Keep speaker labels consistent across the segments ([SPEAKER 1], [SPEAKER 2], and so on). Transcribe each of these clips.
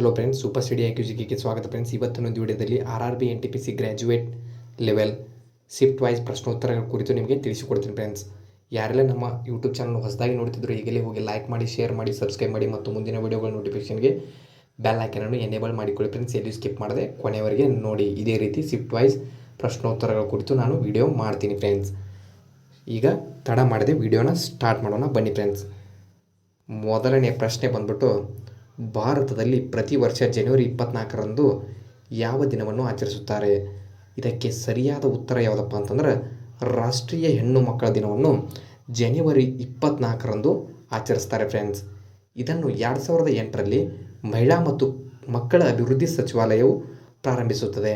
[SPEAKER 1] Hello friends super study ಜಿಗೆ ಸ್ವಾಗತ friends ಇವತ್ತಿನ ಒಂದು ವಿಡಿಯೋದಲ್ಲಿ R R B N T P C graduate level shift wise ಪ್ರಶ್ನೋತ್ತರಗಳ ಕುರಿತು ನಿಮಗೆ ತಿಳಿಸಿಕೊಡ್ತೀನಿ ಫ್ರೆಂಡ್ಸ್ ಯಾರೆಲ್ಲ ನಮ್ಮ ಯೂಟ್ಯೂಬ್ ಚಾನಲ್ ಹೊಸದಾಗಿ ನೋಡ್ತಿದ್ರು ಈಗಲೇ ಹೋಗಿ ಲೈಕ್ ಮಾಡಿ ಶೇರ್ ಮಾಡಿ ಸಬ್ಸ್ಕ್ರೈಬ್ ಮಾಡಿ ಮತ್ತು ಮುಂದಿನ ವಿಡಿಯೋಗಳ ನೋಟಿಫಿಕೇಷನ್ಗೆ ಬೆಲ್ ಅನ್ನು ಎನೇಬಲ್ ಮಾಡಿಕೊಳ್ಳಿ ಫ್ರೆಂಡ್ಸ್ ಎಲ್ಲಿ ಸ್ಕಿಪ್ ಮಾಡದೆ ಕೊನೆಯವರೆಗೆ ನೋಡಿ. ಇದೇ ರೀತಿ ಶಿಫ್ಟ್ ವೈಸ್ ಪ್ರಶ್ನೋತ್ತರಗಳ ಕುರಿತು ನಾನು ವಿಡಿಯೋ ಮಾಡ್ತೀನಿ ಫ್ರೆಂಡ್ಸ್ ಈಗ ತಡ ಮಾಡದೆ ವಿಡಿಯೋನ ಸ್ಟಾರ್ಟ್ ಮಾಡೋಣ. ಬನ್ನಿ ಫ್ರೆಂಡ್ಸ್ ಮೊದಲನೇ ಪ್ರಶ್ನೆ ಬಂದ್ಬಿಟ್ಟು ಭಾರತದಲ್ಲಿ ಪ್ರತಿ ವರ್ಷ ಜನವರಿ ಇಪ್ಪತ್ನಾಲ್ಕರಂದು ಯಾವ ದಿನವನ್ನು ಆಚರಿಸುತ್ತಾರೆ? ಇದಕ್ಕೆ ಸರಿಯಾದ ಉತ್ತರ ಯಾವುದಪ್ಪ ಅಂತಂದ್ರೆ ರಾಷ್ಟ್ರೀಯ ಹೆಣ್ಣು ಮಕ್ಕಳ ದಿನವನ್ನು ಜನವರಿ ಇಪ್ಪತ್ತ್ನಾಲ್ಕರಂದು ಆಚರಿಸ್ತಾರೆ ಫ್ರೆಂಡ್ಸ್ ಇದನ್ನು ಎರಡು ಸಾವಿರದ ಎಂಟರಲ್ಲಿ ಮಹಿಳಾ ಮತ್ತು ಮಕ್ಕಳ ಅಭಿವೃದ್ಧಿ ಸಚಿವಾಲಯವು ಪ್ರಾರಂಭಿಸುತ್ತದೆ.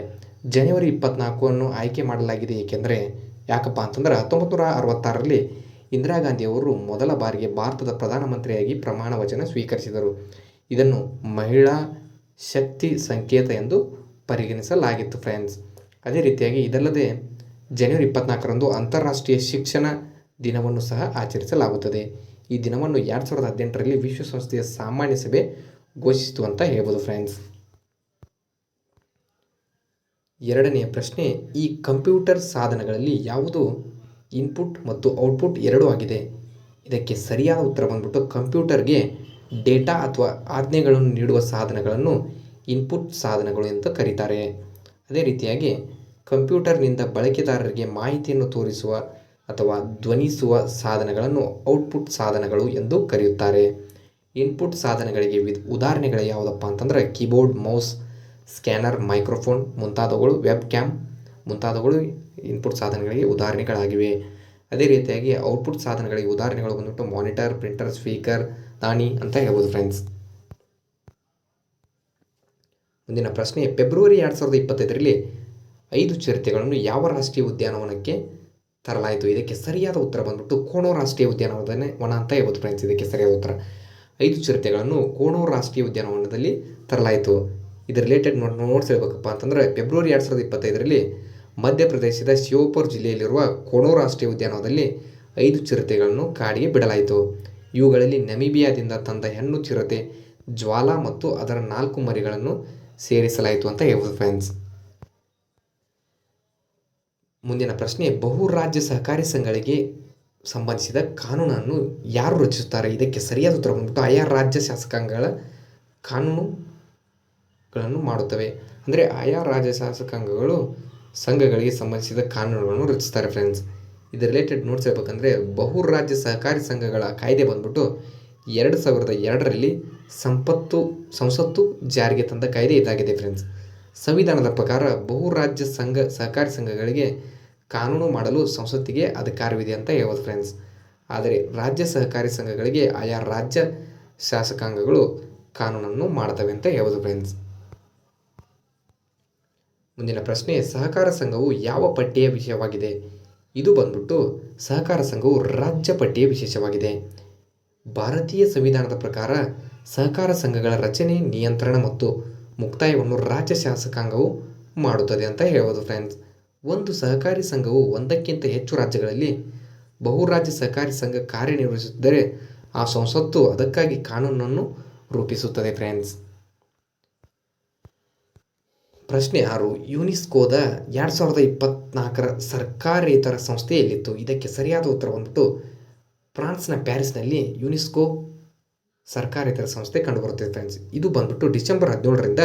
[SPEAKER 1] ಜನವರಿ ಇಪ್ಪತ್ನಾಲ್ಕನ್ನು ಆಯ್ಕೆ ಮಾಡಲಾಗಿದೆ ಏಕೆಂದರೆ ಯಾಕಪ್ಪ ಅಂತಂದ್ರೆ ಹತ್ತೊಂಬತ್ತು ನೂರ ಅರವತ್ತಾರರಲ್ಲಿ ಇಂದಿರಾ ಗಾಂಧಿಯವರು ಮೊದಲ ಬಾರಿಗೆ ಭಾರತದ ಪ್ರಧಾನಮಂತ್ರಿಯಾಗಿ ಪ್ರಮಾಣ ವಚನ ಸ್ವೀಕರಿಸಿದರು. ಇದನ್ನು ಮಹಿಳಾ ಶಕ್ತಿ ಸಂಕೇತ ಎಂದು ಪರಿಗಣಿಸಲಾಗಿತ್ತು ಫ್ರೆಂಡ್ಸ್. ಅದೇ ರೀತಿಯಾಗಿ ಇದಲ್ಲದೆ ಜನವರಿ ಇಪ್ಪತ್ನಾಲ್ಕರಂದು ಅಂತಾರಾಷ್ಟ್ರೀಯ ಶಿಕ್ಷಣ ದಿನವನ್ನು ಸಹ ಆಚರಿಸಲಾಗುತ್ತದೆ. ಈ ದಿನವನ್ನು ಎರಡು ಸಾವಿರದ ಹದಿನೆಂಟರಲ್ಲಿ ವಿಶ್ವಸಂಸ್ಥೆಯ ಸಾಮಾನ್ಯ ಸಭೆ ಘೋಷಿಸಿತು ಅಂತ ಹೇಳ್ಬೋದು ಫ್ರೆಂಡ್ಸ್. ಎರಡನೆಯ ಪ್ರಶ್ನೆ, ಈ ಕಂಪ್ಯೂಟರ್ ಸಾಧನಗಳಲ್ಲಿ ಯಾವುದು ಇನ್ಪುಟ್ ಮತ್ತು ಔಟ್ಪುಟ್ ಎರಡೂ ಆಗಿದೆ? ಇದಕ್ಕೆ ಸರಿಯಾದ ಉತ್ತರ ಬಂದ್ಬಿಟ್ಟು ಕಂಪ್ಯೂಟರ್ಗೆ ಡೇಟಾ ಅಥವಾ ಆಜ್ಞೆಗಳನ್ನು ನೀಡುವ ಸಾಧನಗಳನ್ನು ಇನ್ಪುಟ್ ಸಾಧನಗಳು ಎಂದು ಕರೀತಾರೆ. ಅದೇ ರೀತಿಯಾಗಿ ಕಂಪ್ಯೂಟರ್ನಿಂದ ಬಳಕೆದಾರರಿಗೆ ಮಾಹಿತಿಯನ್ನು ತೋರಿಸುವ ಅಥವಾ ಧ್ವನಿಸುವ ಸಾಧನಗಳನ್ನು ಔಟ್ಪುಟ್ ಸಾಧನಗಳು ಎಂದು ಕರೆಯುತ್ತಾರೆ. ಇನ್ಪುಟ್ ಸಾಧನಗಳಿಗೆ ವಿ ಉದಾಹರಣೆಗಳು ಯಾವುದಪ್ಪ ಅಂತಂದರೆ ಕೀಬೋರ್ಡ್, ಮೌಸ್, ಸ್ಕ್ಯಾನರ್, ಮೈಕ್ರೋಫೋನ್ ಮುಂತಾದವುಗಳು ವೆಬ್ ಕ್ಯಾಮ್ ಮುಂತಾದವುಗಳು ಇನ್ಪುಟ್ ಸಾಧನಗಳಿಗೆ ಉದಾಹರಣೆಗಳಾಗಿವೆ. ಅದೇ ರೀತಿಯಾಗಿ ಔಟ್ಪುಟ್ ಸಾಧನಗಳಿಗೆ ಉದಾಹರಣೆಗಳು ಬಂದ್ಬಿಟ್ಟು ಮಾನಿಟರ್, ಪ್ರಿಂಟರ್, ಸ್ಪೀಕರ್ ದಾನಿ ಅಂತ ಹೇಳ್ಬೋದು ಫ್ರೆಂಡ್ಸ್ ಮುಂದಿನ ಪ್ರಶ್ನೆ, ಫೆಬ್ರವರಿ ಎರಡು ಸಾವಿರದ ಇಪ್ಪತ್ತೈದರಲ್ಲಿ ಐದು ಚಿರತೆಗಳನ್ನು ಯಾವ ರಾಷ್ಟ್ರೀಯ ಉದ್ಯಾನವನಕ್ಕೆ ತರಲಾಯಿತು? ಇದಕ್ಕೆ ಸರಿಯಾದ ಉತ್ತರ ಬಂದ್ಬಿಟ್ಟು ಕೋಣೋ ರಾಷ್ಟ್ರೀಯ ಉದ್ಯಾನವನದನ್ನೇ ವನ ಅಂತ ಹೇಳ್ಬೋದು ಫ್ರೆಂಡ್ಸ್ ಇದಕ್ಕೆ ಸರಿಯಾದ ಉತ್ತರ. ಐದು ಚಿರತೆಗಳನ್ನು ಕೋಣೋ ರಾಷ್ಟ್ರೀಯ ಉದ್ಯಾನವನದಲ್ಲಿ ತರಲಾಯಿತು. ಇದು ರಿಲೇಟೆಡ್ ನೋಡ್ ನೋಟ್ಸ್ ಹೇಳ್ಬೇಕಪ್ಪ ಅಂತಂದರೆ, ಫೆಬ್ರವರಿ ಎರಡು ಸಾವಿರದ ಇಪ್ಪತ್ತೈದರಲ್ಲಿ ಮಧ್ಯಪ್ರದೇಶದ ಶಿವಪುರ್ ಜಿಲ್ಲೆಯಲ್ಲಿರುವ ಕೋಣೋ ರಾಷ್ಟ್ರೀಯ ಉದ್ಯಾನವನದಲ್ಲಿ ಐದು ಚಿರತೆಗಳನ್ನು ಕಾಡಿಗೆ ಬಿಡಲಾಯಿತು. ಇವುಗಳಲ್ಲಿ ನಮೀಬಿಯಾದಿಂದ ತಂದ ಹೆಣ್ಣು ಚಿರತೆ, ಜ್ವಾಲಾ ಮತ್ತು ಅದರ ನಾಲ್ಕು ಮರಿಗಳನ್ನು ಸೇರಿಸಲಾಯಿತು ಅಂತ ಹೇಳ್ಬೋದು ಫ್ರೆಂಡ್ಸ್ ಮುಂದಿನ ಪ್ರಶ್ನೆ, ಬಹು ರಾಜ್ಯ ಸಹಕಾರಿ ಸಂಘಗಳಿಗೆ ಸಂಬಂಧಿಸಿದ ಕಾನೂನನ್ನು ಯಾರು ರಚಿಸುತ್ತಾರೆ? ಇದಕ್ಕೆ ಸರಿಯಾದ ಉತ್ತರ ಬಂದ್ಬಿಟ್ಟು ಆಯಾ ರಾಜ್ಯ ಶಾಸಕಾಂಗಗಳ ಕಾನೂನುಗಳನ್ನು ಮಾಡುತ್ತವೆ. ಅಂದರೆ ಆಯಾ ರಾಜ್ಯ ಶಾಸಕಾಂಗಗಳು ಸಂಘಗಳಿಗೆ ಸಂಬಂಧಿಸಿದ ಕಾನೂನುಗಳನ್ನು ರಚಿಸ್ತಾರೆ ಫ್ರೆಂಡ್ಸ್ ಇದು ರಿಲೇಟೆಡ್ ನೋಟ್ಸ್ ಹೇಳ್ಬೇಕಂದ್ರೆ ಬಹು ರಾಜ್ಯ ಸಹಕಾರಿ ಸಂಘಗಳ ಕಾಯ್ದೆ ಬಂದ್ಬಿಟ್ಟು ಎರಡು ಸಾವಿರದ ಎರಡರಲ್ಲಿ ಸಂಪತ್ತು, ಸಂಸತ್ತು ಜಾರಿಗೆ ತಂದ ಕಾಯ್ದೆ ಇದಾಗಿದೆ ಫ್ರೆಂಡ್ಸ್ ಸಂವಿಧಾನದ ಪ್ರಕಾರ ಬಹು ರಾಜ್ಯ ಸಂಘ, ಸಹಕಾರಿ ಸಂಘಗಳಿಗೆ ಕಾನೂನು ಮಾಡಲು ಸಂಸತ್ತಿಗೆ ಅಧಿಕಾರವಿದೆ ಅಂತ ಹೇಳ್ಬೋದು ಫ್ರೆಂಡ್ಸ್ ಆದರೆ ರಾಜ್ಯ ಸಹಕಾರಿ ಸಂಘಗಳಿಗೆ ಆಯಾ ರಾಜ್ಯ ಶಾಸಕಾಂಗಗಳು ಕಾನೂನನ್ನು ಮಾಡ್ತವೆ ಅಂತ ಹೇಳ್ಬೋದು ಫ್ರೆಂಡ್ಸ್ ಮುಂದಿನ ಪ್ರಶ್ನೆ, ಸಹಕಾರ ಸಂಘವು ಯಾವ ಪಟ್ಟಿಯ ವಿಷಯವಾಗಿದೆ? ಇದು ಬಂದ್ಬಿಟ್ಟು ಸಹಕಾರ ಸಂಘವು ರಾಜ್ಯ ಪಟ್ಟಿಯ ವಿಶೇಷವಾಗಿದೆ. ಭಾರತೀಯ ಸಂವಿಧಾನದ ಪ್ರಕಾರ ಸಹಕಾರ ಸಂಘಗಳ ರಚನೆ, ನಿಯಂತ್ರಣ ಮತ್ತು ಮುಕ್ತಾಯವನ್ನು ರಾಜ್ಯ ಶಾಸಕಾಂಗವು ಮಾಡುತ್ತದೆ ಅಂತ ಹೇಳ್ಬೋದು ಫ್ರೆಂಡ್ಸ್ ಒಂದು ಸಹಕಾರಿ ಸಂಘವು ಒಂದಕ್ಕಿಂತ ಹೆಚ್ಚು ರಾಜ್ಯಗಳಲ್ಲಿ ಬಹುರಾಜ್ಯ ಸಹಕಾರಿ ಸಂಘ ಕಾರ್ಯನಿರ್ವಹಿಸುತ್ತಿದ್ದರೆ ಆ ಸಂಸತ್ತು ಅದಕ್ಕಾಗಿ ಕಾನೂನನ್ನು ರೂಪಿಸುತ್ತದೆ ಫ್ರೆಂಡ್ಸ್ ಪ್ರಶ್ನೆ ಆರು, ಯುನಿಸ್ಕೋದ ಎರಡು ಸಾವಿರದ ಇಪ್ಪತ್ನಾಲ್ಕರ ಸರ್ಕಾರೇತರ ಸಂಸ್ಥೆ ಎಲ್ಲಿತ್ತು? ಇದಕ್ಕೆ ಸರಿಯಾದ ಉತ್ತರ ಬಂದ್ಬಿಟ್ಟು ಫ್ರಾನ್ಸ್ನ ಪ್ಯಾರಿಸ್ನಲ್ಲಿ ಯುನಿಸ್ಕೋ ಸರ್ಕಾರೇತರ ಸಂಸ್ಥೆ ಕಂಡುಬರುತ್ತದೆ ಫ್ರೆಂಡ್ಸ್ ಇದು ಬಂದ್ಬಿಟ್ಟು ಡಿಸೆಂಬರ್ ಹದಿನೇಳರಿಂದ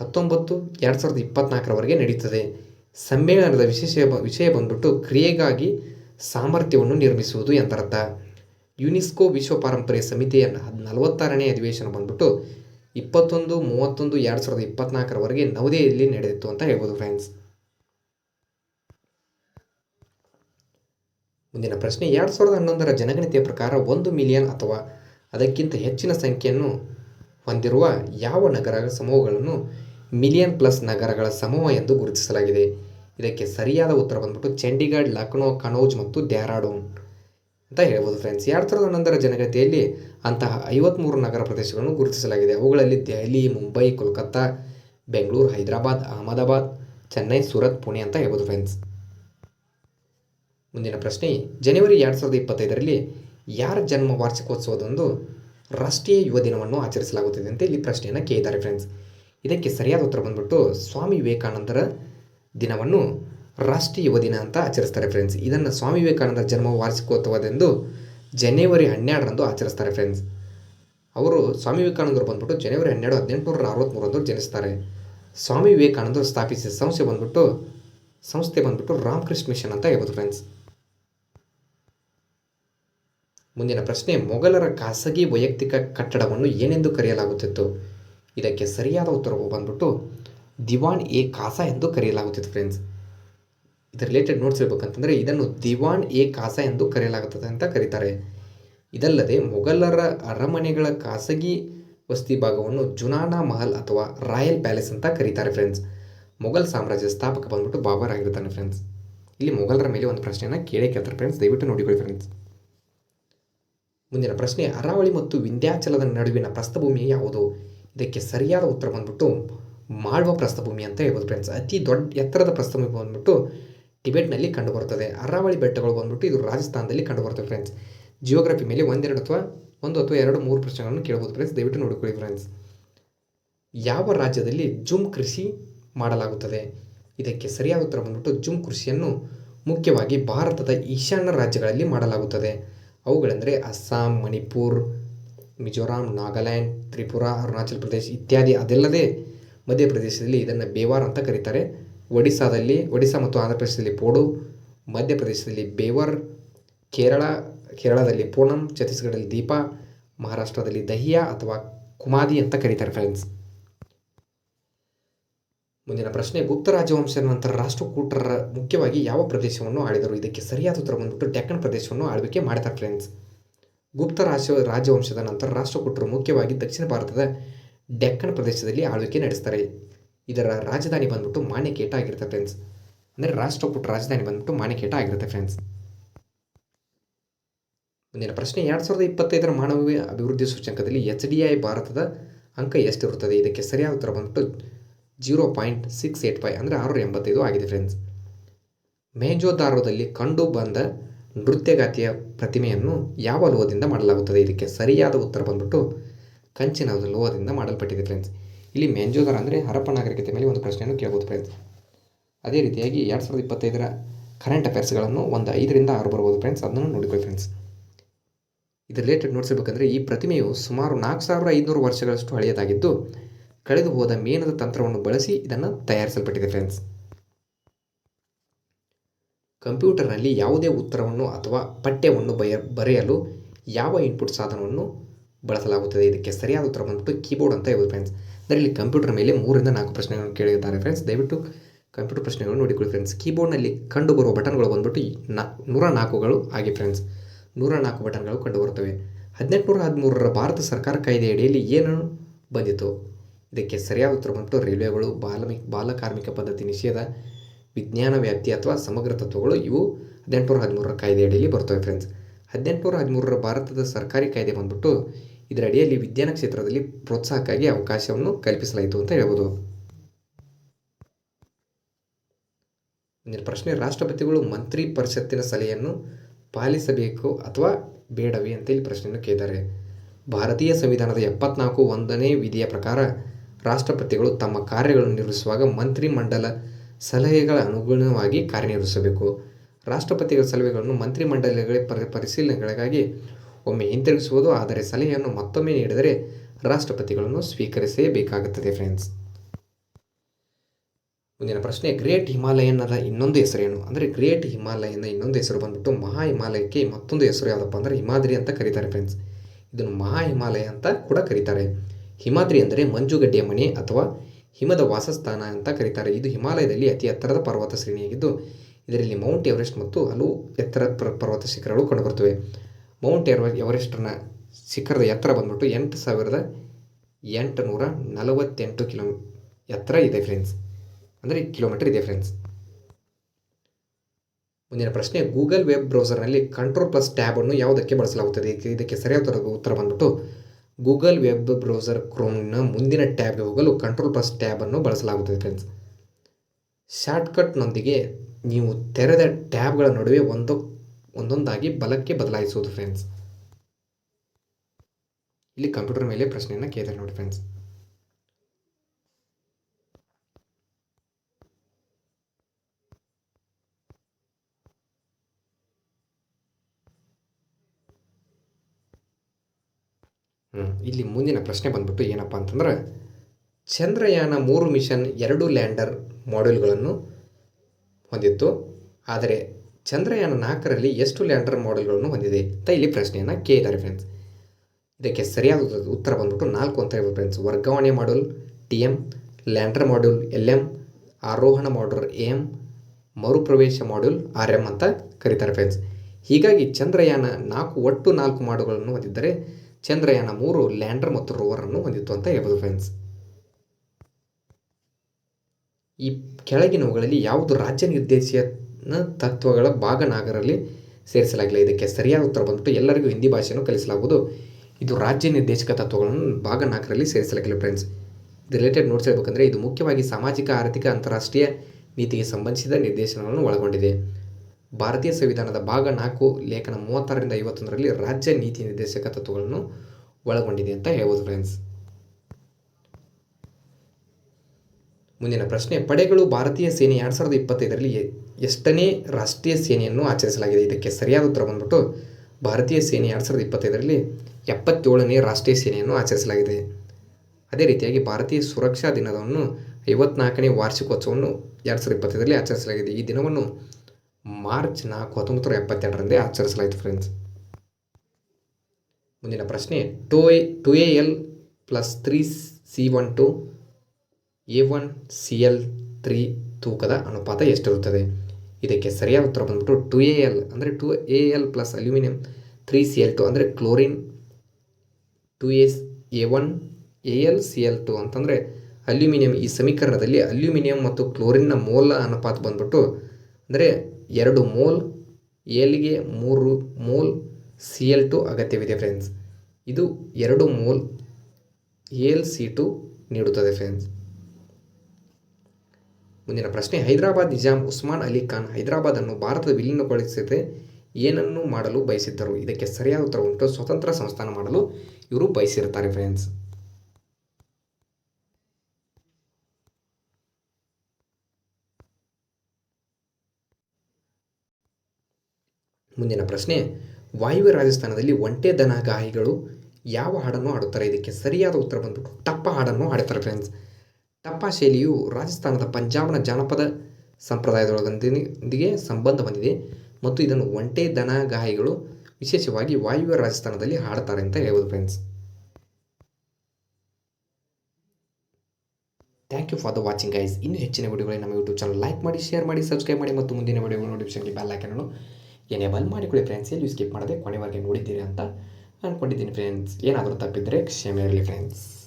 [SPEAKER 1] ಹತ್ತೊಂಬತ್ತು ಎರಡು ಸಾವಿರದ ಇಪ್ಪತ್ನಾಲ್ಕರವರೆಗೆ ನಡೀತದೆ. ಸಮ್ಮೇಳನದ ವಿಶೇಷ ವಿಷಯ ಬಂದ್ಬಿಟ್ಟು ಕ್ರಿಯೆಗಾಗಿ ಸಾಮರ್ಥ್ಯವನ್ನು ನಿರ್ಮಿಸುವುದು ಎಂದರ್ಥ. ಯುನಿಸ್ಕೋ ವಿಶ್ವ ಪಾರಂಪರ್ಯ ಸಮಿತಿಯ ನಲವತ್ತಾರನೇ ಅಧಿವೇಶನ ಬಂದ್ಬಿಟ್ಟು ಇಪ್ಪತ್ತೊಂದು, ಮೂವತ್ತೊಂದು, ಎರಡು ಸಾವಿರದ ಇಪ್ಪತ್ನಾಲ್ಕರವರೆಗೆ ನವದೆಹಲಿಯಲ್ಲಿ ನಡೆದಿತ್ತು ಅಂತ ಹೇಳ್ಬೋದು ಫ್ರೆಂಡ್ಸ್. ಮುಂದಿನ ಪ್ರಶ್ನೆ, ಎರಡು ಸಾವಿರದ ಹನ್ನೊಂದರ ಜನಗಣತಿಯ ಪ್ರಕಾರ ಒಂದು ಮಿಲಿಯನ್ ಅಥವಾ ಅದಕ್ಕಿಂತ ಹೆಚ್ಚಿನ ಸಂಖ್ಯೆಯನ್ನು ಹೊಂದಿರುವ ಯಾವ ನಗರ ಸಮೂಹಗಳನ್ನು ಮಿಲಿಯನ್ ಪ್ಲಸ್ ನಗರಗಳ ಸಮೂಹ ಎಂದು ಗುರುತಿಸಲಾಗಿದೆ? ಇದಕ್ಕೆ ಸರಿಯಾದ ಉತ್ತರ ಬಂದ್ಬಿಟ್ಟು ಚಂಡೀಗಢ ಲಕ್ನೋ ಕನೌಜ್ ಮತ್ತು ಡೆಹ್ರಾಡೂನ್. ಅಂತ ಹೇಳ್ಬೋದು ಫ್ರೆಂಡ್ಸ್ ಎರಡು ಸಾವಿರದ ಹನ್ನೊಂದರ ಜನಗತಿಯಲ್ಲಿ ಅಂತಹ ಐವತ್ತ್ಮೂರು ನಗರ ಪ್ರದೇಶಗಳನ್ನು ಗುರುತಿಸಲಾಗಿದೆ. ಅವುಗಳಲ್ಲಿ ದೆಹಲಿ, ಮುಂಬೈ, ಕೋಲ್ಕತ್ತಾ, ಬೆಂಗಳೂರು, ಹೈದರಾಬಾದ್, ಅಹಮದಾಬಾದ್, ಚೆನ್ನೈ, ಸೂರತ್, ಪುಣೆ ಅಂತ ಹೇಳ್ಬೋದು ಫ್ರೆಂಡ್ಸ್ ಮುಂದಿನ ಪ್ರಶ್ನೆ, ಜನವರಿ ಎರಡು ಸಾವಿರದ ಇಪ್ಪತ್ತೈದರಲ್ಲಿ ಯಾರ ಜನ್ಮ ವಾರ್ಷಿಕೋತ್ಸವದಂದು ರಾಷ್ಟ್ರೀಯ ಯುವ ದಿನವನ್ನು ಆಚರಿಸಲಾಗುತ್ತದೆ ಅಂತ ಇಲ್ಲಿ ಪ್ರಶ್ನೆಯನ್ನು ಕೇಳಿದ್ದಾರೆ ಫ್ರೆಂಡ್ಸ್ ಇದಕ್ಕೆ ಸರಿಯಾದ ಉತ್ತರ ಬಂದ್ಬಿಟ್ಟು ಸ್ವಾಮಿ ವಿವೇಕಾನಂದರ ದಿನವನ್ನು ರಾಷ್ಟ್ರೀಯ ಯುವ ದಿನ ಅಂತ ಆಚರಿಸ್ತಾರೆ ಫ್ರೆಂಡ್ಸ್ ಇದನ್ನು ಸ್ವಾಮಿ ವಿವೇಕಾನಂದರ ಜನ್ಮ ವಾರ್ಷಿಕೋತ್ಸವದೆಂದು ಜನವರಿ ಹನ್ನೆರಡರಂದು ಆಚರಿಸ್ತಾರೆ ಫ್ರೆಂಡ್ಸ್ ಅವರು ಸ್ವಾಮಿ ವಿವೇಕಾನಂದರು ಬಂದ್ಬಿಟ್ಟು ಜನವರಿ ಹನ್ನೆರಡು ಹದಿನೆಂಟುನೂರ ಅರವತ್ತ್ಮೂರರಂದು ಜನಿಸ್ತಾರೆ. ಸ್ವಾಮಿ ವಿವೇಕಾನಂದರು ಸ್ಥಾಪಿಸಿದ ಸಂಸ್ಥೆ ಬಂದ್ಬಿಟ್ಟು ಸಂಸ್ಥೆ ಬಂದ್ಬಿಟ್ಟು ರಾಮಕೃಷ್ಣ ಮಿಷನ್ ಅಂತ ಹೇಳ್ಬೋದು ಫ್ರೆಂಡ್ಸ್ ಮುಂದಿನ ಪ್ರಶ್ನೆ, ಮೊಘಲರ ಖಾಸಗಿ ವೈಯಕ್ತಿಕ ಕಟ್ಟಡವನ್ನು ಏನೆಂದು ಕರೆಯಲಾಗುತ್ತಿತ್ತು? ಇದಕ್ಕೆ ಸರಿಯಾದ ಉತ್ತರವು ಬಂದ್ಬಿಟ್ಟು, ದಿವಾನ್ ಎ ಖಾಸಾ ಎಂದು ಕರೆಯಲಾಗುತ್ತಿತ್ತು ಫ್ರೆಂಡ್ಸ್ ರಿಲೇಟೆಡ್ ನೋಟ್ಸ್ ಹೇಳ್ಬೇಕಂತಂದರೆ ಇದನ್ನು ದಿವಾನ್ ಎ ಖಾಸಾ ಎಂದು ಕರೆಯಲಾಗುತ್ತದೆ ಅಂತ ಕರೀತಾರೆ. ಇದಲ್ಲದೆ ಮೊಘಲರ ಅರಮನೆಗಳ ಖಾಸಗಿ ವಸ್ತಿ ಭಾಗವನ್ನು ಜುನಾನಾ ಮಹಲ್ ಅಥವಾ ರಾಯಲ್ ಪ್ಯಾಲೇಸ್ ಅಂತ ಕರೀತಾರೆ ಫ್ರೆಂಡ್ಸ್ ಮೊಘಲ್ ಸಾಮ್ರಾಜ್ಯದ ಸ್ಥಾಪಕ ಬಂದ್ಬಿಟ್ಟು ಬಾಬರ್ ಆಗಿರ್ತಾನೆ ಫ್ರೆಂಡ್ಸ್ ಇಲ್ಲಿ ಮೊಘಲರ ಮೇಲೆ ಒಂದು ಪ್ರಶ್ನೆಯನ್ನು ಕೇಳೇ ಕೇಳ್ತಾರೆ ಫ್ರೆಂಡ್ಸ್ ದಯವಿಟ್ಟು ನೋಡಿಕೊಳ್ಳಿ ಫ್ರೆಂಡ್ಸ್ ಮುಂದಿನ ಪ್ರಶ್ನೆ, ಅರಾವಳಿ ಮತ್ತು ವಿಂಧ್ಯಾಚಲದ ನಡುವಿನ ಪ್ರಸ್ಥಭೂಮಿ ಯಾವುದು? ಇದಕ್ಕೆ ಸರಿಯಾದ ಉತ್ತರ ಬಂದ್ಬಿಟ್ಟು ಮಾಳ್ವ ಪ್ರಸ್ಥಭೂಮಿ ಅಂತ ಹೇಳ್ಬೋದು ಫ್ರೆಂಡ್ಸ್ ಅತಿ ದೊಡ್ಡ ಎತ್ತರದ ಪ್ರಸ್ಥಭೂಮಿ ಬಂದ್ಬಿಟ್ಟು ಟಿಬೆಟ್ನಲ್ಲಿ ಕಂಡುಬರುತ್ತದೆ. ಅರಾವಳಿ ಬೆಟ್ಟಗಳು ಬಂದ್ಬಿಟ್ಟು ಇದು ರಾಜಸ್ಥಾನದಲ್ಲಿ ಕಂಡುಬರ್ತವೆ ಫ್ರೆಂಡ್ಸ್ ಜಿಯೋಗ್ರಫಿ ಮೇಲೆ ಒಂದೆರಡು ಅಥವಾ ಒಂದು ಅಥವಾ ಎರಡು ಮೂರು ಪ್ರಶ್ನೆಗಳನ್ನು ಕೇಳ್ಬೋದು ಫ್ರೆಂಡ್ಸ್ ದಯವಿಟ್ಟು ನೋಡಿಕೊಳ್ಳಿ ಫ್ರೆಂಡ್ಸ್ ಯಾವ ರಾಜ್ಯದಲ್ಲಿ ಜುಮ್ ಕೃಷಿ ಮಾಡಲಾಗುತ್ತದೆ? ಇದಕ್ಕೆ ಸರಿಯಾದ ಉತ್ತರ ಬಂದ್ಬಿಟ್ಟು ಜುಮ್ ಕೃಷಿಯನ್ನು ಮುಖ್ಯವಾಗಿ ಭಾರತದ ಈಶಾನ್ಯ ರಾಜ್ಯಗಳಲ್ಲಿ ಮಾಡಲಾಗುತ್ತದೆ. ಅವುಗಳೆಂದರೆ ಅಸ್ಸಾಂ, ಮಣಿಪುರ್, ಮಿಜೋರಾಂ, ನಾಗಾಲ್ಯಾಂಡ್, ತ್ರಿಪುರಾ, ಅರುಣಾಚಲ ಪ್ರದೇಶ್ ಇತ್ಯಾದಿ. ಅದಲ್ಲದೆ ಮಧ್ಯಪ್ರದೇಶದಲ್ಲಿ ಇದನ್ನು ಬೇವಾರ್ ಅಂತ ಕರೀತಾರೆ. ಒಡಿಸ್ಸಾದಲ್ಲಿ, ಒಡಿಸ್ಸಾ ಮತ್ತು ಆಂಧ್ರ ಪ್ರದೇಶದಲ್ಲಿ ಪೋಡು, ಮಧ್ಯಪ್ರದೇಶದಲ್ಲಿ ಬೇವರ್, ಕೇರಳ, ಕೇರಳದಲ್ಲಿ ಪೂನಂ, ಛತ್ತೀಸ್ಗಢದಲ್ಲಿ ದೀಪ, ಮಹಾರಾಷ್ಟ್ರದಲ್ಲಿ ದಹಿಯಾ ಅಥವಾ ಕುಮಾದಿ ಅಂತ ಕರೀತಾರೆ ಫ್ರೆಂಡ್ಸ್ ಮುಂದಿನ ಪ್ರಶ್ನೆ, ಗುಪ್ತ ರಾಜವಂಶದ ನಂತರ ರಾಷ್ಟ್ರಕೂಟರ ಮುಖ್ಯವಾಗಿ ಯಾವ ಪ್ರದೇಶವನ್ನು ಆಳಿದರು? ಇದಕ್ಕೆ ಸರಿಯಾದ ಉತ್ತರ ಬಂದ್ಬಿಟ್ಟು ಡೆಕ್ಕನ್ ಪ್ರದೇಶವನ್ನು ಆಳ್ವಿಕೆ ಮಾಡ್ತಾರೆ ಫ್ರೆಂಡ್ಸ್ ಗುಪ್ತ ರಾಜ ರಾಜವಂಶದ ನಂತರ ರಾಷ್ಟ್ರಕೂಟರು ಮುಖ್ಯವಾಗಿ ದಕ್ಷಿಣ ಭಾರತದ ಡೆಕ್ಕನ್ ಪ್ರದೇಶದಲ್ಲಿ ಆಳ್ವಿಕೆ ನಡೆಸ್ತಾರೆ. ಇದರ ರಾಜಧಾನಿ ಬಂದ್ಬಿಟ್ಟು ಮಾನ್ಯಕೇಟ ಆಗಿರುತ್ತೆ ಫ್ರೆಂಡ್ಸ್ ಅಂದರೆ ರಾಷ್ಟ್ರಕೂಟ ರಾಜಧಾನಿ ಬಂದ್ಬಿಟ್ಟು ಮಾನ್ಯಕೇಟ ಆಗಿರುತ್ತೆ ಫ್ರೆಂಡ್ಸ್ ಮುಂದಿನ ಪ್ರಶ್ನೆ, ಎರಡು ಸಾವಿರದ ಇಪ್ಪತ್ತೈದರ ಮಾನವೀಯ ಅಭಿವೃದ್ಧಿ ಸೂಚ್ಯಂಕದಲ್ಲಿ ಎಚ್ ಡಿ ಐ ಭಾರತದ ಅಂಕ ಎಷ್ಟಿರುತ್ತದೆ? ಇದಕ್ಕೆ ಸರಿಯಾದ ಉತ್ತರ ಬಂದ್ಬಿಟ್ಟು zero point six eight five ಅಂದರೆ ಆರು ಎಂಬತ್ತೈದು ಆಗಿದೆ ಫ್ರೆಂಡ್ಸ್ ಮೇಜೋದಾರದಲ್ಲಿ ಕಂಡು ಬಂದ ನೃತ್ಯಗಾತಿಯ ಪ್ರತಿಮೆಯನ್ನು ಯಾವ ಲೋಹದಿಂದ ಮಾಡಲಾಗುತ್ತದೆ? ಇದಕ್ಕೆ ಸರಿಯಾದ ಉತ್ತರ ಬಂದ್ಬಿಟ್ಟು ಕಂಚಿನ ಲೋಹದಿಂದ ಮಾಡಲ್ಪಟ್ಟಿದೆ ಫ್ರೆಂಡ್ಸ್ ಇಲ್ಲಿ ಮೆಂಜೋದರ ಅಂದರೆ ಹರಪ್ಪ ನಾಗರಿಕತೆ ಮೇಲೆ ಒಂದು ಪ್ರಶ್ನೆಯನ್ನು ಕೇಳಬಹುದು ಫ್ರೆಂಡ್ಸ್ ಅದೇ ರೀತಿಯಾಗಿ ಎರಡು ಸಾವಿರದ ಇಪ್ಪತ್ತೈದರ ಕರೆಂಟ್ ಅಫೇರ್ಸ್ಗಳನ್ನು ಒಂದು ಐದರಿಂದ ಆರು ಬರ್ಬೋದು ಫ್ರೆಂಡ್ಸ್ ಅದನ್ನು ನೋಡಿಕೊಳ್ಳಿ ಫ್ರೆಂಡ್ಸ್ ಇದು ರಿಲೇಟೆಡ್ ನೋಡಿಸಬೇಕಂದ್ರೆ ಈ ಪ್ರತಿಮೆಯು ಸುಮಾರು ನಾಲ್ಕು ಸಾವಿರ ಐದುನೂರು ವರ್ಷಗಳಷ್ಟು ಹಳೆಯದಾಗಿದ್ದು, ಕಳೆದು ಹೋದ ಮೇನದ ತಂತ್ರವನ್ನು ಬಳಸಿ ಇದನ್ನು ತಯಾರಿಸಲ್ಪಟ್ಟಿದೆ ಫ್ರೆಂಡ್ಸ್ ಕಂಪ್ಯೂಟರ್ನಲ್ಲಿ ಯಾವುದೇ ಉತ್ತರವನ್ನು ಅಥವಾ ಪಠ್ಯವನ್ನು ಬಯ, ಬರೆಯಲು ಯಾವ ಇನ್ಪುಟ್ ಸಾಧನವನ್ನು ಬಳಸಲಾಗುತ್ತದೆ? ಇದಕ್ಕೆ ಸರಿಯಾದ ಉತ್ತರ ಬಂದ್ಬಿಟ್ಟು ಕೀಬೋರ್ಡ್ ಅಂತ ಹೇಳ್ಬೋದು ಫ್ರೆಂಡ್ಸ್ ಅಂದರೆ ಇಲ್ಲಿ ಕಂಪ್ಯೂಟರ್ ಮೇಲೆ ಮೂರಿಂದ ನಾಲ್ಕು ಪ್ರಶ್ನೆಗಳನ್ನು ಕೇಳಿದ್ದಾರೆ ಫ್ರೆಂಡ್ಸ್ ದಯವಿಟ್ಟು ಕಂಪ್ಯೂಟರ್ ಪ್ರಶ್ನೆಗಳನ್ನು ನೋಡಿಕೊಳ್ಳಿ ಫ್ರೆಂಡ್ಸ್ ಕೀಬೋರ್ಡ್ನಲ್ಲಿ ಕಂಡುಬರುವ ಬಟನ್ಗಳು ಬಂದ್ಬಿಟ್ಟು ನಾ, ನೂರ ನಾಲ್ಕುಗಳು ಆಗಿ ಫ್ರೆಂಡ್ಸ್ ನೂರ ನಾಲ್ಕು ಬಟನ್ಗಳು ಕಂಡುಬರುತ್ತವೆ. ಹದಿನೆಂಟುನೂರ ಹದಿಮೂರರ ಭಾರತ ಸರ್ಕಾರ ಕಾಯ್ದೆಯಡಿಯಲ್ಲಿ ಏನು ಬಂದಿತು ಇದಕ್ಕೆ ಸರಿಯಾದ ಉತ್ತರ ಬಂದ್ಬಿಟ್ಟು ರೈಲ್ವೆಗಳು, ಬಾಲಮಿ ಕಾರ್ಮಿಕ ಪದ್ಧತಿ ನಿಷೇಧ, ವಿಜ್ಞಾನ ವ್ಯಾಪ್ತಿ ಅಥವಾ ಸಮಗ್ರ ತತ್ವಗಳು ಇವು ಹದಿನೆಂಟುನೂರ ಹದಿಮೂರರ ಕಾಯ್ದೆ ಅಡಿಯಲ್ಲಿ ಬರ್ತವೆ ಫ್ರೆಂಡ್ಸ್ ಹದಿನೆಂಟುನೂರ ಹದಿಮೂರರ ಭಾರತದ ಸರ್ಕಾರಿ ಕಾಯ್ದೆ ಬಂದ್ಬಿಟ್ಟು ಇದರ ಅಡಿಯಲ್ಲಿ ವಿಜ್ಞಾನ ಕ್ಷೇತ್ರದಲ್ಲಿ ಪ್ರೋತ್ಸಾಹಕ್ಕಾಗಿ ಅವಕಾಶವನ್ನು ಕಲ್ಪಿಸಲಾಯಿತು ಅಂತ ಹೇಳ್ಬೋದು. ಮುಂದಿನ ಪ್ರಶ್ನೆ, ರಾಷ್ಟ್ರಪತಿಗಳು ಮಂತ್ರಿ ಪರಿಷತ್ತಿನ ಸಲಹೆಯನ್ನು ಪಾಲಿಸಬೇಕು ಅಥವಾ ಬೇಡವೇ ಅಂತ ಇಲ್ಲಿ ಪ್ರಶ್ನೆಯನ್ನು ಕೇಳಿದ್ದಾರೆ. ಭಾರತೀಯ ಸಂವಿಧಾನದ ಎಪ್ಪತ್ನಾಲ್ಕು ಒಂದನೇ ವಿಧಿಯ ಪ್ರಕಾರ ರಾಷ್ಟ್ರಪತಿಗಳು ತಮ್ಮ ಕಾರ್ಯಗಳನ್ನು ನಿರ್ವಹಿಸುವಾಗ ಮಂತ್ರಿಮಂಡಲ ಸಲಹೆಗಳ ಅನುಗುಣವಾಗಿ ಕಾರ್ಯನಿರ್ವಹಿಸಬೇಕು. ರಾಷ್ಟ್ರಪತಿಗಳ ಸಲಹೆಗಳನ್ನು ಮಂತ್ರಿಮಂಡಲಗಳ ಪರಿ, ಪರಿಶೀಲನೆಗಳಿಗಾಗಿ ಒಮ್ಮೆ ಹಿಂತಿರುಗಿಸುವುದು, ಆದರೆ ಸಲಹೆಯನ್ನು ಮತ್ತೊಮ್ಮೆ ನೀಡಿದರೆ ರಾಷ್ಟ್ರಪತಿಗಳನ್ನು ಸ್ವೀಕರಿಸಬೇಕಾಗುತ್ತದೆ ಫ್ರೆಂಡ್ಸ್ ಮುಂದಿನ ಪ್ರಶ್ನೆ ಗ್ರೇಟ್ ಹಿಮಾಲಯನದ ಇನ್ನೊಂದು ಹೆಸರೇನು ಅಂದರೆ ಗ್ರೇಟ್ ಹಿಮಾಲಯನ ಇನ್ನೊಂದು ಹೆಸರು ಬಂದ್ಬಿಟ್ಟು ಮಹಾ ಹಿಮಾಲಯಕ್ಕೆ ಮತ್ತೊಂದು ಹೆಸರು ಯಾವುದಪ್ಪ ಅಂದರೆ ಹಿಮಾದ್ರಿ ಅಂತ ಕರೀತಾರೆ ಫ್ರೆಂಡ್ಸ್ ಇದನ್ನು ಮಹಾ ಹಿಮಾಲಯ ಅಂತ ಕೂಡ ಕರೀತಾರೆ. ಹಿಮಾದ್ರಿ ಅಂದರೆ ಮಂಜುಗಡ್ಡೆಯ ಮನೆ ಅಥವಾ ಹಿಮದ ವಾಸಸ್ಥಾನ ಅಂತ ಕರೀತಾರೆ. ಇದು ಹಿಮಾಲಯದಲ್ಲಿ ಅತಿ ಎತ್ತರದ ಪರ್ವತ ಶ್ರೇಣಿಯಾಗಿದ್ದು, ಇದರಲ್ಲಿ ಮೌಂಟ್ ಎವರೆಸ್ಟ್ ಮತ್ತು ಹಲವು ಎತ್ತರ ಪರ್ವತ ಶಿಖರಗಳು ಕಂಡುಬರುತ್ತವೆ. ಮೌಂಟ್ ಎರ್ವ ಎವರೆಸ್ಟ್ನ ಶಿಖರದ ಎತ್ತರ ಬಂದ್ಬಿಟ್ಟು ಎಂಟು ಸಾವಿರದ ಎಂಟು ನೂರ ನಲವತ್ತೆಂಟು ಕಿಲೋ ಎತ್ತರ ಇದೆ ಫ್ರೆಂಡ್ಸ್ ಅಂದರೆ ಕಿಲೋಮೀಟರ್ ಇದೆ ಫ್ರೆಂಡ್ಸ್ ಮುಂದಿನ ಪ್ರಶ್ನೆ, ಗೂಗಲ್ ವೆಬ್ ಬ್ರೌಸರ್ನಲ್ಲಿ ಕಂಟ್ರೋಲ್ ಪ್ಲಸ್ ಟ್ಯಾಬನ್ನು ಯಾವುದಕ್ಕೆ ಬಳಸಲಾಗುತ್ತದೆ? ಇದಕ್ಕೆ ಸರಿಯಾದ ಉತ್ತರ ಬಂದ್ಬಿಟ್ಟು, ಗೂಗಲ್ ವೆಬ್ ಬ್ರೌಸರ್ ಕ್ರೋಮ್ನ ಮುಂದಿನ ಟ್ಯಾಬ್ಗೆ ಹೋಗಲು ಕಂಟ್ರೋಲ್ ಪ್ಲಸ್ ಟ್ಯಾಬನ್ನು ಬಳಸಲಾಗುತ್ತದೆ ಫ್ರೆಂಡ್ಸ್ ಶಾರ್ಟ್ಕಟ್ನೊಂದಿಗೆ ನೀವು ತೆರೆದ ಟ್ಯಾಬ್ಗಳ ನಡುವೆ ಒಂದು ಒಂದೊಂದಾಗಿ ಬಲಕ್ಕೆ ಬದಲಾಯಿಸುವುದು ಫ್ರೆಂಡ್ಸ್ ಇಲ್ಲಿ ಕಂಪ್ಯೂಟರ್ ಮೇಲೆ ಪ್ರಶ್ನೆಯನ್ನು ಕೇಳಿದೆ ನೋಡಿ ಫ್ರೆಂಡ್ಸ್. ಇಲ್ಲಿ ಮುಂದಿನ ಪ್ರಶ್ನೆ ಬಂದ್ಬಿಟ್ಟು ಏನಪ್ಪ ಅಂತಂದ್ರೆ, ಚಂದ್ರಯಾನ ಮೂರು ಮಿಷನ್ ಎರಡು ಲ್ಯಾಂಡರ್ ಮಾಡ್ಯೂಲ್ಗಳನ್ನು ಹೊಂದಿತ್ತು ಆದರೆ ಚಂದ್ರಯಾನ ನಾಲ್ಕರಲ್ಲಿ ಎಷ್ಟು ಲ್ಯಾಂಡರ್ ಮಾಡೆಲ್ಗಳನ್ನು ಹೊಂದಿದೆ? ಅಂತ ಇಲ್ಲಿ ಪ್ರಶ್ನೆಯನ್ನು ಕೇಳಿದ್ದಾರೆ ಫ್ರೆಂಡ್ಸ್ ಇದಕ್ಕೆ ಸರಿಯಾದ ಉತ್ತರ- ಬಂದ್ಬಿಟ್ಟು ನಾಲ್ಕು ಅಂತ ಹೇಳ್ಬೋದು ಫ್ರೆಂಡ್ಸ್ ವರ್ಗಾವಣೆ module T M lander module L M ಆರೋಹಣ ಮಾಡ್ಯೂಲ್ ಎ ಎಂ ಮರುಪ್ರವೇಶ ಮಾಡ್ಯೂಲ್ ಆರ್ ಎಂ ಅಂತ ಕರೀತಾರೆ ಫ್ರೆಂಡ್ಸ್ ಹೀಗಾಗಿ ಚಂದ್ರಯಾನ ನಾಲ್ಕು ಒಟ್ಟು ನಾಲ್ಕು ಮಾಡುಗಳನ್ನು ಹೊಂದಿದ್ದರೆ ಚಂದ್ರಯಾನ ಮೂರು ಲ್ಯಾಂಡರ್ ಮತ್ತು ರೋವರನ್ನು ಹೊಂದಿತ್ತು ಅಂತ ಹೇಳ್ಬೋದು ಫ್ರೆಂಡ್ಸ್ ಈ ಕೆಳಗಿನವುಗಳಲ್ಲಿ ಯಾವುದು ರಾಜ್ಯ ನಿರ್ದೇಶನ ತತ್ವಗಳ ಭಾಗ ನಾಲ್ಕರಲ್ಲಿ ಸೇರಿಸಲಾಗಿಲ್ಲ. ಇದಕ್ಕೆ ಸರಿಯಾದ ಉತ್ತರ ಬಂದ್ಬಿಟ್ಟು ಎಲ್ಲರಿಗೂ ಹಿಂದಿ ಭಾಷೆಯನ್ನು ಕಲಿಸಲಾಗುವುದು. ಇದು ರಾಜ್ಯ ನಿರ್ದೇಶಕ ತತ್ವಗಳನ್ನು ಭಾಗ ನಾಲ್ಕರಲ್ಲಿ ಸೇರಿಸಲಾಗಿಲ್ಲ ಫ್ರೆಂಡ್ಸ್ ಇದು ರಿಲೇಟೆಡ್ ನೋಟ್ಸ್ ಹೇಳ್ಬೇಕಂದ್ರೆ ಇದು ಮುಖ್ಯವಾಗಿ ಸಾಮಾಜಿಕ, ಆರ್ಥಿಕ, ಅಂತಾರಾಷ್ಟ್ರೀಯ ನೀತಿಗೆ ಸಂಬಂಧಿಸಿದ ನಿರ್ದೇಶನಗಳನ್ನು ಒಳಗೊಂಡಿದೆ. ಭಾರತೀಯ ಸಂವಿಧಾನದ ಭಾಗ ನಾಲ್ಕು, ಲೇಖನ ಮೂವತ್ತಾರರಿಂದ ಐವತ್ತೊಂದರಲ್ಲಿ ರಾಜ್ಯ ನೀತಿ ನಿರ್ದೇಶಕ ತತ್ವಗಳನ್ನು ಒಳಗೊಂಡಿದೆ ಅಂತ ಹೇಳ್ಬೋದು ಫ್ರೆಂಡ್ಸ್ ಮುಂದಿನ ಪ್ರಶ್ನೆ, ಪಡೆಗಳು ಭಾರತೀಯ ಸೇನೆ ಎರಡು ಸಾವಿರದ ಇಪ್ಪತ್ತೈದರಲ್ಲಿ ಎಷ್ಟನೇ ರಾಷ್ಟ್ರೀಯ ಸೇನೆಯನ್ನು ಆಚರಿಸಲಾಗಿದೆ? ಇದಕ್ಕೆ ಸರಿಯಾದ ಉತ್ತರ ಬಂದ್ಬಿಟ್ಟು, ಭಾರತೀಯ ಸೇನೆ ಎರಡು ಸಾವಿರದ ಇಪ್ಪತ್ತೈದರಲ್ಲಿ ಎಪ್ಪತ್ತೇಳನೇ ರಾಷ್ಟ್ರೀಯ ಸೇನೆಯನ್ನು ಆಚರಿಸಲಾಗಿದೆ. ಅದೇ ರೀತಿಯಾಗಿ ಭಾರತೀಯ ಸುರಕ್ಷಾ ದಿನವನ್ನು ಐವತ್ನಾಲ್ಕನೇ ವಾರ್ಷಿಕೋತ್ಸವವನ್ನು ಎರಡು ಸಾವಿರದ ಇಪ್ಪತ್ತೈದರಲ್ಲಿ ಆಚರಿಸಲಾಗಿದೆ. ಈ ದಿನವನ್ನು ಮಾರ್ಚ್ ನಾಲ್ಕು ಹತ್ತೊಂಬತ್ತು ನೂರ ಎಪ್ಪತ್ತೆರಡರಂದೇ ಆಚರಿಸಲಾಯಿತು ಫ್ರೆಂಡ್ಸ್ ಮುಂದಿನ ಪ್ರಶ್ನೆ, two A two A L plus three C one two A one C L three ತೂಕದ ಅನುಪಾತ ಎಷ್ಟಿರುತ್ತದೆ? ಇದಕ್ಕೆ ಸರಿಯಾದ ಉತ್ತರ ಬಂದ್ಬಿಟ್ಟು ಟು ಎ ಎಲ್ ಅಂದರೆ two A L plus aluminium three C L two ಅಂದರೆ chlorine, two S A one A L C L two ಅಂತಂದರೆ ಅಲ್ಯೂಮಿನಿಯಂ ಈ ಸಮೀಕರಣದಲ್ಲಿ ಅಲ್ಯೂಮಿನಿಯಂ ಮತ್ತು ಕ್ಲೋರಿನ್ನ ಮೋಲ್ ಅನುಪಾತ ಬಂದ್ಬಿಟ್ಟು ಅಂದರೆ ಎರಡು ಮೋಲ್ ಎಲ್ಗೆ ಮೂರು ಮೋಲ್ ಸಿ ಎಲ್ ಟು ಅಗತ್ಯವಿದೆ ಫ್ರೆಂಡ್ಸ್ ಇದು ಎರಡು ಮೋಲ್ ಎಲ್ ಸಿ ಟು ನೀಡುತ್ತದೆ ಫ್ರೆಂಡ್ಸ್ ಮುಂದಿನ ಪ್ರಶ್ನೆ, ಹೈದರಾಬಾದ್ ನಿಜಾಮ್ ಉಸ್ಮಾನ್ ಅಲಿ ಖಾನ್ ಹೈದರಾಬಾದ್ ಅನ್ನು ಭಾರತದ ವಿಲೀನಗೊಳಿಸದೆ ಏನನ್ನು ಮಾಡಲು ಬಯಸಿದ್ದರು? ಇದಕ್ಕೆ ಸರಿಯಾದ ಉತ್ತರ ಉಂಟು. ಸ್ವತಂತ್ರ ಸಂಸ್ಥಾನ ಮಾಡಲು ಇವರು ಬಯಸಿರ್ತಾರೆ ಫ್ರೆಂಡ್ಸ್ ಮುಂದಿನ ಪ್ರಶ್ನೆ, ವಾಯುವ್ಯ ರಾಜಸ್ಥಾನದಲ್ಲಿ ಒಂಟೆ ದನ ಗಾಹಿಗಳು ಯಾವ ಹಾಡನ್ನು ಹಾಡುತ್ತಾರೆ? ಇದಕ್ಕೆ ಸರಿಯಾದ ಉತ್ತರ ಬಂದ್ಬಿಟ್ಟು, ತಪ್ಪ ಹಾಡನ್ನು ಹಾಡುತ್ತಾರೆ ಫ್ರೆಂಡ್ಸ್ ಟಪ್ಪ ಶೈಲಿಯು ರಾಜಸ್ಥಾನದ ಪಂಜಾಬ್ನ ಜಾನಪದ ಸಂಪ್ರದಾಯದೊಳಗೊಂದಿಗೆ ಸಂಬಂಧ ಹೊಂದಿದೆ ಮತ್ತು ಇದನ್ನು ಒಂಟೆ ದನ ಗಾಯಿಗಳು ವಿಶೇಷವಾಗಿ ವಾಯುವ್ಯ ರಾಜಸ್ಥಾನದಲ್ಲಿ ಹಾಡ್ತಾರೆ ಅಂತ ಹೇಳ್ಬೋದು friends thank you for the watching guys ಇನ್ನೂ ಹೆಚ್ಚಿನ ವಿಡಿಯೋಗಳಿಗೆ ನಮ್ಮ ಯೂಟ್ಯೂಬ್ ಚಾನಲ್ ಲೈಕ್ ಮಾಡಿ ಶೇರ್ ಮಾಡಿ ಸಬ್ಸ್ಕ್ರೈಬ್ ಮಾಡಿ ಮತ್ತು ಮುಂದಿನ ವಿಡಿಯೋಗಳು ನೋಟಿಫಿಕೇಷನ್ಗೆ ಬೆಲ್ ಐಕನನ್ನು ಎನೇಬಲ್ ಮಾಡಿಕೊಳ್ಳಿ ಫ್ರೆಂಡ್ಸ್ ಎಲ್ಲಿ ಸ್ಕಿಪ್ ಮಾಡದೆ ಕೊನೆವರೆಗೆ ನೋಡಿದ್ದೀರಿ ಅಂತ ಅಂದ್ಕೊಂಡಿದ್ದೀನಿ ಫ್ರೆಂಡ್ಸ್ ಏನಾದರೂ ತಪ್ಪಿದ್ದರೆ ಕ್ಷಮೆ ಇರಲಿ ಫ್ರೆಂಡ್ಸ್